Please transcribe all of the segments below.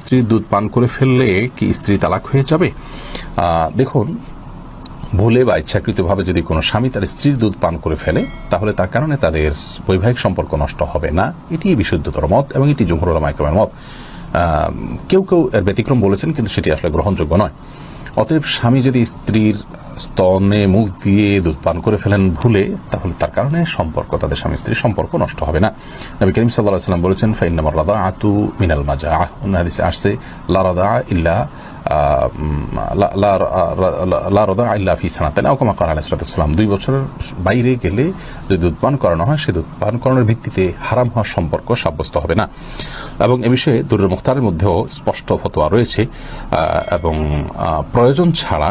স্ত্রীর দুধ পান করে ফেললে কি স্ত্রী তালাক হয়ে যাবে? দেখুন, ভুলে বা ইচ্ছাকৃতভাবে যদি কোনো স্বামী তার স্ত্রীর দুধ পান করে ফেলে, তাহলে তার কারণে তাদের বৈবাহিক সম্পর্ক নষ্ট হবে না। এটি বিশুদ্ধতর মত এবং এটি জমহুর মাইকমের মত। কেউ কেউ এর ব্যতিক্রম বলেছেন, কিন্তু সেটি আসলে গ্রহণযোগ্য নয়। অতএব স্বামী যদি স্ত্রীর স্তনে মুখ দিয়ে দুধ পান করে ফেলেন ভুলে, তাহলে তার কারণে সম্পর্ক, তাদের স্বামী স্ত্রীর সম্পর্ক নষ্ট হবে না। নবী করিম সাল্লাহ সাল্লাম বলেছেন ফাইনামার রাদা আতু মিনাল মাজা অন্য হাদিসে আসছে, লা রাদা ইল্লা রাদা ফি সানাতেন আও কামা ক্বালা আলাইহিস সালাম। দুই বছরের বাইরে গেলে যদি দুধ পান করানো হয়, সে দুধ পান করানোর ভিত্তিতে হারাম হওয়ার সম্পর্ক সাব্যস্ত হবে না। এবং এ বিষয়ে দুরের মুখতারের মধ্যেও স্পষ্ট ফতোয়া রয়েছে এবং প্রয়োজন ছাড়া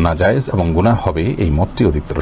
নাজায়েজ এবং গুনাহ হবে এই মতটি অধিকতর